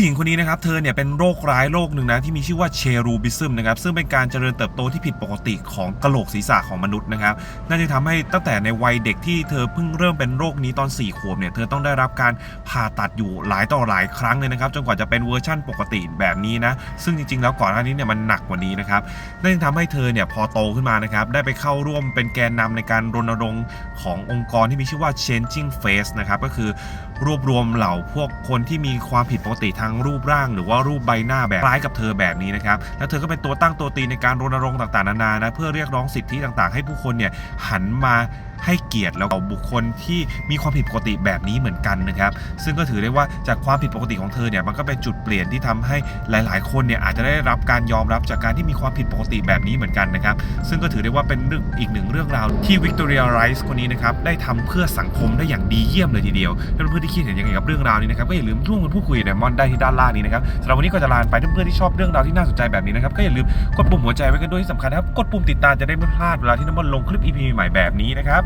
ผู้หญิงคนนี้นะครับเธอเนี่ยเป็นโรคร้ายโรคหนึ่งนะที่มีชื่อว่าเชรูบิซึมนะครับซึ่งเป็นการเจริญเติบโตที่ผิดปกติของกระโหลกศีรษะของมนุษย์นะครับนั่นจะทำให้ตั้งแต่ในวัยเด็กที่เธอเพิ่งเริ่มเป็นโรคนี้ตอน 4 ขวบเนี่ยเธอต้องได้รับการผ่าตัดอยู่หลายต่อหลายครั้งเลยนะครับจนกว่าจะเป็นเวอร์ชั่นปกติแบบนี้นะซึ่งจริงๆ แล้วก่อนหน้านี้เนี่ยมันหนักกว่านี้นะครับนั่นจะทำให้เธอเนี่ยพอโตขึ้นมานะครับได้ไปเข้าร่วมเป็นแกนนำในการรณรงค์ขององค์กรที่มีชื่อว่า Changing Face นะครับก็คือรวบรวมเหล่าพวกคนที่มีความผิดปกติทางรูปร่างหรือว่ารูปใบหน้าแบบคล้ายกับเธอแบบนี้นะครับ แล้วเธอก็เป็นตัวตั้งตัวตีในการรณรงค์ต่างๆนานานะเพื่อเรียกร้องสิทธิต่างๆ ให้ผู้คนเนี่ยหันมาให้เกียรติแล้วกับบุคคลที่มีความผิดปกติแบบนี้เหมือนกันนะครับ ซึ่งก็ถือได้ว่าจากความผิดปกติของเธอเนี่ยมันก็เป็นจุดเปลี่ยนที่ทำให้หลาย ๆ คนเนี่ยอาจจะได้รับการยอมรับจากการที่มีความผิดปกติแบบนี้เหมือนกันนะครับ ซึ่งก็ถือได้ว่าเป็นเรื่องอีกหนึ่งเรื่องราวที่วิกตอเรียไรส์คนนี้นะครับได้ทำเพื่อสังคมได้อย่างดีเยี่ยมเลยทีเดียวถ้าเพื่อนๆที่คิดเห็นยังไงกับเรื่องราวนี้นะครับก็อย่าลืมร่วมกันพูดคุยในมอนได้ที่ด้านล่างนี้นะครับสำหรับวันนี้ก็จะลาไปถ้าเพื่อนๆที่ชอบเรื่องราวที่น่าสนใจแบบนี้นะครับก็อย่าลืมกดปุ่มหัวใจไว้กันด้วยที่สำคัญนะครับกดปุ่มติดตามจะได้ไม่พลาดเวลาที่น้ำมันลงคลิป EP ใหม่แบบนี้นะครับ